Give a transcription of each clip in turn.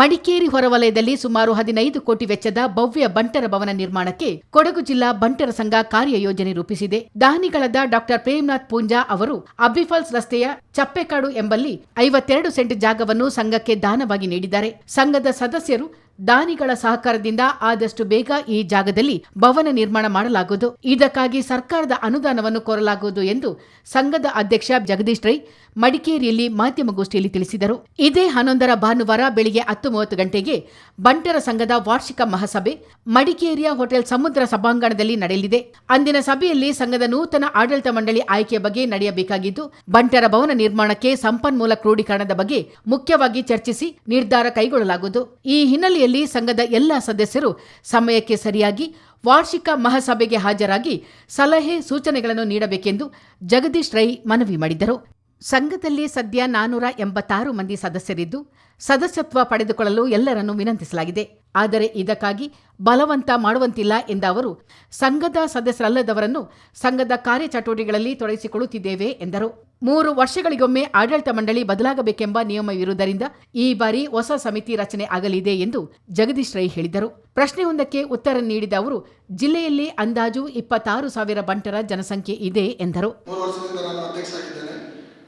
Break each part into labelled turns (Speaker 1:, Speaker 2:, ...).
Speaker 1: ಮಡಿಕೇರಿ ಹೊರವಲಯದಲ್ಲಿ ಸುಮಾರು ಹದಿನೈದು ಕೋಟಿ ವೆಚ್ಚದ ಭವ್ಯ ಬಂಟರ ಭವನ ನಿರ್ಮಾಣಕ್ಕೆ ಕೊಡಗು ಜಿಲ್ಲಾ ಬಂಟರ ಸಂಘ ಕಾರ್ಯಯೋಜನೆ ರೂಪಿಸಿದೆ. ದಾನಿಗಳಾದ ಡಾಕ್ಟರ್ ಪ್ರೇಮ್ನಾಥ್ ಪೂಂಜಾ ಅವರು ಅಬ್ಬಿಫಾಲ್ಸ್ ರಸ್ತೆಯ ಚಪ್ಪೆಕಾಡು ಎಂಬಲ್ಲಿ ಐವತ್ತೆರಡು ಸೆಂಟ್ ಜಾಗವನ್ನು ಸಂಘಕ್ಕೆ ದಾನವಾಗಿ ನೀಡಿದ್ದಾರೆ. ಸಂಘದ ಸದಸ್ಯರು ದಾನಿಗಳ ಸಹಕಾರದಿಂದ ಆದಷ್ಟು ಬೇಗ ಈ ಜಾಗದಲ್ಲಿ ಭವನ ನಿರ್ಮಾಣ ಮಾಡಲಾಗುವುದು. ಇದಕ್ಕಾಗಿ ಸರ್ಕಾರದ ಅನುದಾನವನ್ನು ಕೋರಲಾಗುವುದು ಎಂದು ಸಂಘದ ಅಧ್ಯಕ್ಷ ಜಗದೀಶ್ ರೈ ಮಡಿಕೇರಿಯಲ್ಲಿ ಮಾಧ್ಯಮಗೋಷ್ಠಿಯಲ್ಲಿ ತಿಳಿಸಿದರು. ಇದೇ ಹನ್ನೊಂದರ ಭಾನುವಾರ ಬೆಳಿಗ್ಗೆ ಹತ್ತು ಮೂವತ್ತು ಗಂಟೆಗೆ ಬಂಟರ ಸಂಘದ ವಾರ್ಷಿಕ ಮಹಾಸಭೆ ಮಡಿಕೇರಿಯ ಹೋಟೆಲ್ ಸಮುದ್ರ ಸಭಾಂಗಣದಲ್ಲಿ ನಡೆಯಲಿದೆ. ಅಂದಿನ ಸಭೆಯಲ್ಲಿ ಸಂಘದ ನೂತನ ಆಡಳಿತ ಮಂಡಳಿ ಆಯ್ಕೆ ಬಗ್ಗೆ ನಡೆಯಬೇಕಾಗಿದ್ದು, ಬಂಟರ ಭವನ ನಿರ್ಮಾಣಕ್ಕೆ ಸಂಪನ್ಮೂಲ ಕ್ರೋಢೀಕರಣದ ಬಗ್ಗೆ ಮುಖ್ಯವಾಗಿ ಚರ್ಚಿಸಿ ನಿರ್ಧಾರ ಕೈಗೊಳ್ಳಲಾಗುವುದು. ಈ ಹಿನ್ನೆಲೆಯಲ್ಲಿ ಸಂಘದ ಎಲ್ಲ ಸದಸ್ಯರು ಸಮಯಕ್ಕೆ ಸರಿಯಾಗಿ, ವಾರ್ಷಿಕ ಮಹಾಸಭೆಗೆ ಹಾಜರಾಗಿ ಸಲಹೆ ಸೂಚನೆಗಳನ್ನು ನೀಡಬೇಕೆಂದು ಜಗದೀಶ್ ರೈ ಮನವಿ ಮಾಡಿದರು. ಸಂಘದಲ್ಲಿ ಸದ್ಯ ನಾನೂರ ಎಂಬತ್ತಾರು ಮಂದಿ ಸದಸ್ಯರಿದ್ದು, ಸದಸ್ಯತ್ವ ಪಡೆದುಕೊಳ್ಳಲು ಎಲ್ಲರನ್ನೂ ವಿನಂತಿಸಲಾಗಿದೆ. ಆದರೆ ಇದಕ್ಕಾಗಿ ಬಲವಂತ ಮಾಡುವಂತಿಲ್ಲ ಎಂದ ಅವರು, ಸಂಘದ ಸದಸ್ಯರಲ್ಲದವರನ್ನು ಸಂಘದ ಕಾರ್ಯಚಟುವಟಿಕೆಗಳಲ್ಲಿ ತೊಡಗಿಸಿಕೊಳ್ಳುತ್ತಿದ್ದೇವೆ ಎಂದರು. ಮೂರು ವರ್ಷಗಳಿಗೊಮ್ಮೆ ಆಡಳಿತ ಮಂಡಳಿ ಬದಲಾಗಬೇಕೆಂಬ ನಿಯಮವಿರುವುದರಿಂದ ಈ ಬಾರಿ ಹೊಸ ಸಮಿತಿ ರಚನೆ ಆಗಲಿದೆ ಎಂದು ಜಗದೀಶ್ ರೈ ಹೇಳಿದರು. ಪ್ರಶ್ನೆಯೊಂದಕ್ಕೆ ಉತ್ತರ ನೀಡಿದ ಅವರು, ಜಿಲ್ಲೆಯಲ್ಲಿ ಅಂದಾಜು ಇಪ್ಪತ್ತಾರು ಸಾವಿರ ಬಂಟರ ಜನಸಂಖ್ಯೆ ಇದೆ ಎಂದರು
Speaker 2: ಮೂರು ವರ್ಷದಿಂದ ನಾನು ಅಧ್ಯಕ್ಷ ಆಗಿದ್ದೇನೆ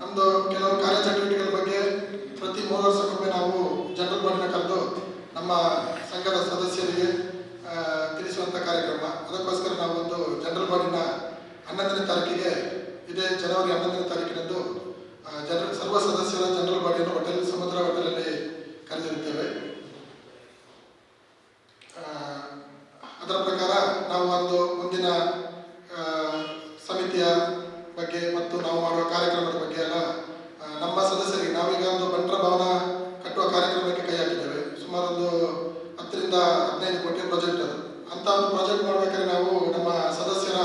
Speaker 2: ನಮ್ಮದು ಕೆಲವು ಕಾರ್ಯಚಟುವಟಿಕೆಗಳ ಬಗ್ಗೆ ಪ್ರತಿ ಮೂರು ವರ್ಷಕ್ಕೊಮ್ಮೆ ನಾವು ಜನರಲ್ ಬಾಡಿನ ಕರೆದು ನಮ್ಮ ಸಂಘದ ಸದಸ್ಯರಿಗೆ ತಿಳಿಸುವಂಥ ಕಾರ್ಯಕ್ರಮ. ಅದಕ್ಕೋಸ್ಕರ ನಾವು ಒಂದು ಜನರಲ್ ಬಾಡಿನ ಹನ್ನೊಂದನೇ ತಾರೀಕಿಗೆ, ಇದೇ ಜನವರಿ ಹನ್ನೊಂದನೇ ತಾರೀಕಿನಂದು ಜನರಲ್ ಸರ್ವ ಸದಸ್ಯರ ಜನರಲ್ ಬಾಡಿಯನ್ನು ಹೋಟೆಲ್, ಸಮುದ್ರ ಹೋಟೆಲಲ್ಲಿ ಕರೆದಿರುತ್ತೇವೆ. ಅದರ ಪ್ರಕಾರ ನಾವು ಒಂದು ಮುಂದಿನ ಸಮಿತಿಯ ಬಗ್ಗೆ ಮತ್ತು ನಾವು ಮಾಡುವ ಕಾರ್ಯಕ್ರಮದ ಬಗ್ಗೆ ಎಲ್ಲ ನಮ್ಮ ಸದಸ್ಯರಿಗೆ, ನಾವೀಗ ಒಂದು ಬಂಟರ ಭವನ ಕಟ್ಟುವ ಕಾರ್ಯಕ್ರಮಕ್ಕೆ ಒಂದು ಹತ್ತರಿಂದ ಹದಿನೈದು ಕೋಟಿ ಪ್ರಾಜೆಕ್ಟ್ ಅದು. ಅಂತ ಒಂದು ಪ್ರಾಜೆಕ್ಟ್ ಮಾಡಬೇಕಾದ್ರೆ ನಾವು ನಮ್ಮ ಸದಸ್ಯರ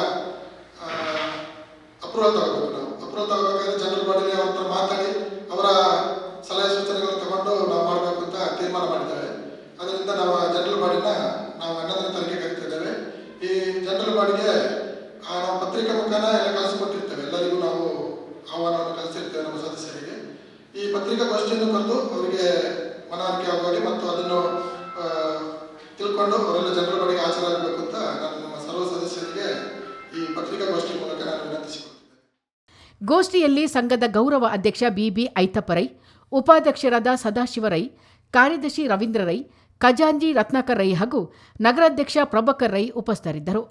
Speaker 2: ಅಪ್ರೂವಲ್ ತಗೋಬೇಕು ನಾವು. ಅಪ್ರೂವಲ್ ತಗೋಬೇಕಾದ್ರೆ ಜನರಲ್ ಬಾಡಿಲಿ ಅವ್ರ ಹತ್ರ ಮಾತಾಡಿ, ಅವರ ಸಲಹೆ ಸೂಚನೆಗಳನ್ನು ತಗೊಂಡು ನಾವು ಮಾಡಬೇಕು ಅಂತ ತೀರ್ಮಾನ ಮಾಡಿದ್ದೇವೆ. ಅದರಿಂದ ನಾವು ಜನರಲ್ ಬಾಡಿನ ನಾವು ಹನ್ನೊಂದನೇ ತಾರೀಕಿಗೆ ಹಾಕ್ತಿದ್ದೇವೆ ಈ ಜನರಲ್ ಬಾಡಿಗೆ ನಾವು ಪತ್ರಿಕಾ ಮುಖಾನ ಎಲ್ಲ ಕಳಿಸಿಕೊಟ್ಟಿರ್ತೇವೆ ಎಲ್ಲರಿಗೂ ನಾವು ಆಹ್ವಾನವನ್ನು ಕಳಿಸಿರ್ತೇವೆ ನಮ್ಮ ಸದಸ್ಯರಿಗೆ. ಈ ಪತ್ರಿಕಾಗೋಷ್ಠಿಯನ್ನು ಬಂದು ಅವರಿಗೆ ಮನವರಿಕೆ ಆಗುವಾಗೆ ಮತ್ತು ಅದನ್ನು ತಿಳ್ಕೊಂಡು ಅವರೆಲ್ಲ ಜನರ ಬಾಡಿಗೆ ಹಾಜರಾಗಬೇಕು ಅಂತ ನಾನು ನಮ್ಮ ಸರ್ವ ಸದಸ್ಯರಿಗೆ ಈ ಪತ್ರಿಕಾಗೋಷ್ಠಿ ಮೂಲಕ ನಾನು ವಿನಂತಿಸಿಕೊಳ್ತೇನೆ.
Speaker 1: ಗೋಷ್ಠಿಯಲ್ಲಿ ಸಂಘದ ಗೌರವ ಅಧ್ಯಕ್ಷ ಬಿಬಿ ಐತಪ್ಪರೈ ಉಪಾಧ್ಯಕ್ಷರಾದ ಸದಾಶಿವರೈ ಕಾರ್ಯದರ್ಶಿ ರವೀಂದ್ರ ರೈ, ಖಜಾಂಜಿ ರತ್ನಾಕರ್ ರೈ ಹಾಗೂ ನಗರಾಧ್ಯಕ್ಷ ಪ್ರಭಾಕರ್ ರೈ ಉಪಸ್ಥಿತರಿದ್ದರು.